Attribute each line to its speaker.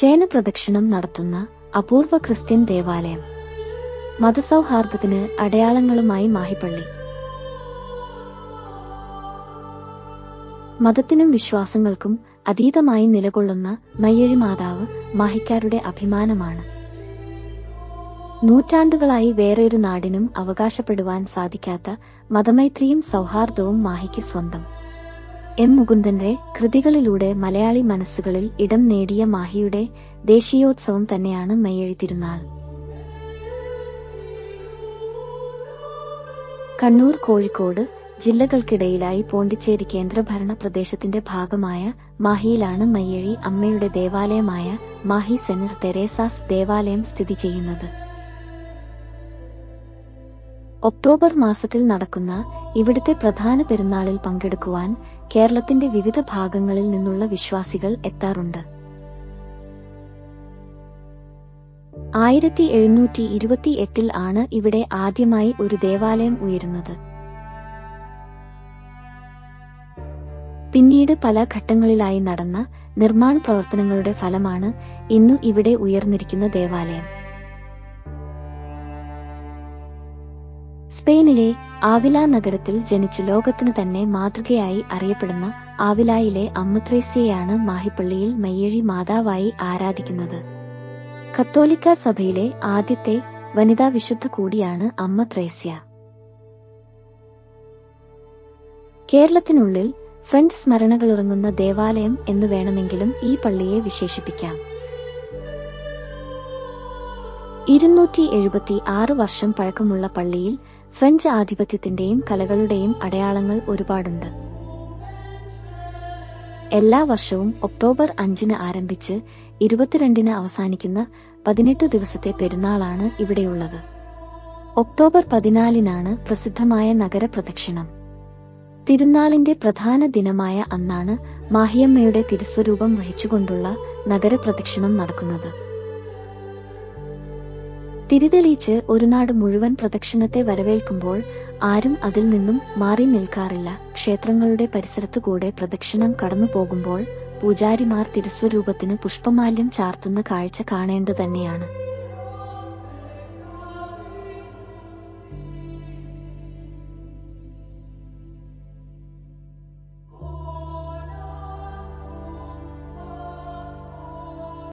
Speaker 1: ശയനപ്രദക്ഷിണം നടത്തുന്ന അപൂർവ ക്രിസ്ത്യൻ ദേവാലയം. മതസൗഹാർദ്ദത്തിന് അടയാളങ്ങളുമായി മാഹിപ്പള്ളി. മതത്തിനും വിശ്വാസങ്ങൾക്കും അതീതമായി നിലകൊള്ളുന്ന മയ്യഴി മാതാവ് മാഹിക്കാരുടെ അഭിമാനമാണ്. നൂറ്റാണ്ടുകളായി വേറൊരു നാടിനും അവകാശപ്പെടുവാൻ സാധിക്കാത്ത മതമൈത്രിയും സൗഹാർദ്ദവും മാഹിക്ക് സ്വന്തം. എം മുകുന്ദന്റെ കൃതികളിലൂടെ മലയാളി മനസ്സുകളിൽ ഇടം നേടിയ മാഹിയുടെ ദേശീയോത്സവം തന്നെയാണ് മയ്യഴി തിരുനാൾ കണ്ണൂർ കോഴിക്കോട് ജില്ലകൾക്കിടയിലായി പോണ്ടിച്ചേരി കേന്ദ്രഭരണ പ്രദേശത്തിന്റെ ഭാഗമായ മാഹിയിലാണ് മയ്യഴി അമ്മയുടെ ദേവാലയമായ മാഹി സെനർ തെരേസാസ് ദേവാലയം സ്ഥിതി ചെയ്യുന്നത്. ഒക്ടോബർ മാസത്തിൽ നടക്കുന്ന ഇവിടുത്തെ പ്രധാന പെരുന്നാളിൽ പങ്കെടുക്കുവാൻ കേരളത്തിന്റെ വിവിധ ഭാഗങ്ങളിൽ നിന്നുള്ള വിശ്വാസികൾ എത്താറുണ്ട്. ആയിരത്തി എഴുന്നൂറ്റി ഇരുപത്തി എട്ടിൽ ആണ് ഇവിടെ ആദ്യമായി ഒരു ദേവാലയം ഉയരുന്നത്. പിന്നീട് പല ഘട്ടങ്ങളിലായി നടന്ന നിർമ്മാണ പ്രവർത്തനങ്ങളുടെ ഫലമാണ് ഇന്നു ഇവിടെ ഉയർന്നിരിക്കുന്ന ദേവാലയം. സ്പെയിനിലെ ആവില നഗരത്തിൽ ജനിച്ച് ലോകത്തിന് തന്നെ മാതൃകയായി അറിയപ്പെടുന്ന ആവിലായിലെ അമ്മത്രേസ്യയാണ് മാഹിപ്പള്ളിയിൽ മയ്യഴി മാതാവായി ആരാധിക്കുന്നത്. കത്തോലിക്ക സഭയിലെ ആദ്യത്തെ വനിതാ വിശുദ്ധ കൂടിയാണ് അമ്മത്രേസ്യ. കേരളത്തിനുള്ളിൽ ഫ്രഞ്ച് സ്മരണകളുറങ്ങുന്ന ദേവാലയം എന്ന് വേണമെങ്കിലും ഈ പള്ളിയെ വിശേഷിപ്പിക്കാം. ഇരുന്നൂറ്റി എഴുപത്തി ആറ് വർഷം പഴക്കമുള്ള പള്ളിയിൽ ഫ്രഞ്ച് ആധിപത്യത്തിന്റെയും കലകളുടെയും അടയാളങ്ങൾ ഒരുപാടുണ്ട്. എല്ലാ വർഷവും ഒക്ടോബർ അഞ്ചിന് ആരംഭിച്ച് ഇരുപത്തിരണ്ടിന് അവസാനിക്കുന്ന പതിനെട്ട് ദിവസത്തെ പെരുന്നാളാണ് ഇവിടെയുള്ളത്. ഒക്ടോബർ പതിനാലിനാണ് പ്രസിദ്ധമായ നഗരപ്രദക്ഷിണം. തിരുനാളിന്റെ പ്രധാന ദിനമായ അന്നാണ് മാഹിയമ്മയുടെ തിരുസ്വരൂപം വഹിച്ചുകൊണ്ടുള്ള നഗരപ്രദക്ഷിണം നടക്കുന്നത്. തിരിതെളിയിച്ച് ഒരു നാട് മുഴുവൻ പ്രദക്ഷിണത്തെ വരവേൽക്കുമ്പോൾ ആരും അതിൽ നിന്നും മാറി നിൽക്കാറില്ല. ക്ഷേത്രങ്ങളുടെ പരിസരത്തു കൂടെ പ്രദക്ഷിണം കടന്നു പോകുമ്പോൾ പൂജാരിമാർ തിരുസ്വരൂപത്തിന് പുഷ്പമാല്യം ചാർത്തുന്ന കാഴ്ച കാണേണ്ടു തന്നെയാണ്.